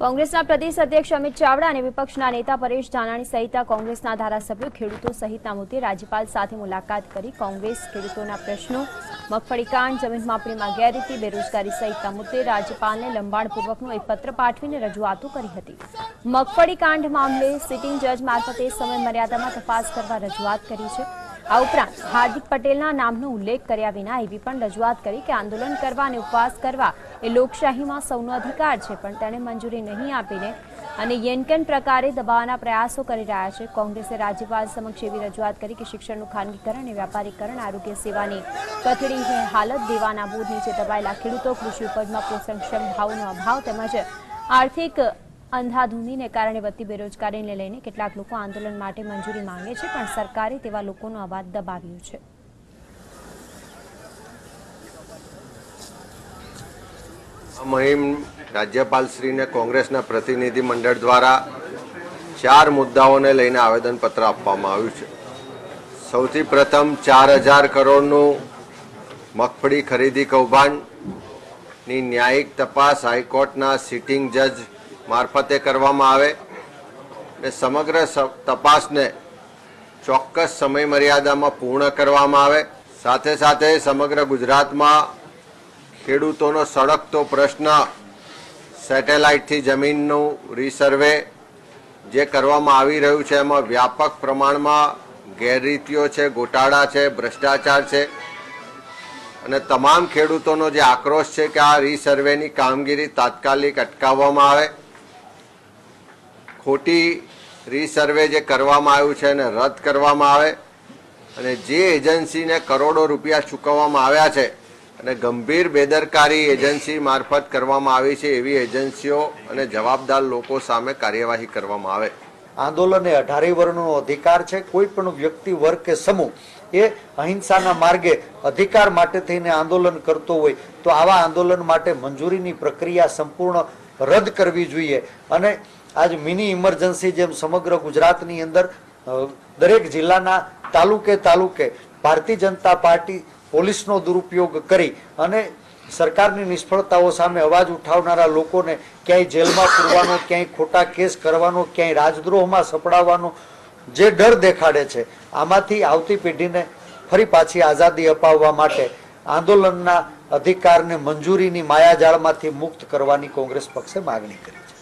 કોંગ્રેસના પ્રદેશ અધ્યક્ષ અમિત ચાવડા અને વિપક્ષના નેતા પરેશ ધાનાણી સહિત કોંગ્રેસના ધારાસભ્યો ખેડૂતો સહિતના મુદ્દે રાજ્યપાલ સાથે મુલાકાત કરી કોંગ્રેસ ખેડૂતોના પ્રશ્નો, મગફળી કાંડ, જમીન માપણીમાં ગેરરીતિ, બેરોજગારી સહિતના મુદ્દે રાજ્યપાલને લંબાણપૂર્વકનો એક પત્ર પાઠવીને રજૂઆતો કરી હતી. મગફળી કાંડ મામલે સિટિંગ જજ મારફતે સમય મર્યાદામાં તપાસ કરવા રજૂઆત કરી છે. આ ઉપરાંત હાર્દિક પટેલના નામનો ઉલ્લેખ કર્યા વિના એવી પણ રજૂઆત કરી કે આંદોલન કરવા અને ઉપવાસ કરવા એ લોકશાહીમાં સૌનો અધિકાર છે, પણ તેણે મંજૂરી નહીં આપીને અને યેનકેન પ્રકારે દબાવવાના પ્રયાસો કરી રહ્યા છે. કોંગ્રેસે રાજ્યપાલ સમક્ષ એવી રજૂઆત કરી કે શિક્ષણનું ખાનગીકરણ અને વ્યાપારીકરણ આરોગ્ય સેવાની કથળી હાલત દેવાના બોધ નીચે દબાયેલા ખેડૂતો કૃષિ ઉપજમાં પોષણક્ષમ ભાવનો અભાવ તેમજ આર્થિક અંધાધૂંધીને કારણે વધતી બેરોજગારીને લઈને કેટલાક લોકો આંદોલન માટે મંજૂરી માંગે છે, પણ સરકારે તેવા લોકોનો અવાજ દબાવ્યો છે. મુહિમ રાજ્યપાલશ્રીને કોંગ્રેસના પ્રતિનિધિ મંડળ દ્વારા ચાર મુદ્દાઓને લઈને આવેદનપત્ર આપવામાં આવ્યું છે. સૌથી પ્રથમ ચાર હજાર કરોડનું મગફળી ખરીદી કૌભાંડની ન્યાયિક તપાસ હાઈકોર્ટના સિટિંગ જજ મારફતે કરવામાં આવે ને સમગ્ર તપાસને ચોક્કસ સમય મર્યાદામાં પૂર્ણ કરવામાં આવે. સાથે સાથે સમગ્ર ગુજરાતમાં ખેડૂતોનો સળગતો પ્રશ્ન સેટેલાઇટથી જમીનનું રીસર્વે જે કરવામાં આવી રહ્યું છે, એમાં વ્યાપક પ્રમાણમાં ગેરરીતિઓ છે, ગોટાળા છે, ભ્રષ્ટાચાર છે અને તમામ ખેડૂતોનો જે આક્રોશ છે કે આ રીસર્વેની કામગીરી તાત્કાલિક અટકાવવામાં આવે. ખોટી રીસર્વે જે કરવામાં આવ્યું છે, એને રદ કરવામાં આવે અને જે એજન્સીને કરોડો રૂપિયા ચૂકવવામાં આવ્યા છે અને ગંભીર બેદરકારી એજન્સી મારફત કરવામાં આવી છે એવી એજન્સીઓ અને જવાબદાર લોકો સામે કાર્યવાહી કરવામાં આવે. આંદોલન એ અઢારે વર્ણનો અધિકાર છે. કોઈ પણ વ્યક્તિ, વર્ગ કે સમૂહ એ અહિંસાના માર્ગે અધિકાર માટે થઈને આંદોલન કરતો હોય તો આવા આંદોલન માટે મંજૂરીની પ્રક્રિયા સંપૂર્ણ રદ કરવી જોઈએ. અને આજ મિની ઇમરજન્સી જેમ સમગ્ર ગુજરાતની અંદર દરેક જિલ્લાના તાલુકે તાલુકે ભારતીય જનતા પાર્ટી પોલીસનો દુરુપયોગ કરી અને સરકારની નિષ્ફળતાઓ સામે અવાજ ઉઠાવનારા લોકોને ક્યાંય જેલમાં પૂરવાનો, ક્યાંય ખોટા કેસ કરવાનો, ક્યાંય રાજદ્રોહમાં સપડાવવાનો જે ડર દેખાડે છે, આમાંથી આવતી પેઢીને ફરી પાછી આઝાદી અપાવવા માટે આંદોલનના અધિકારને મંજૂરીની માયાજાળમાંથી મુક્ત કરવાની કોંગ્રેસ પક્ષે માગણી કરી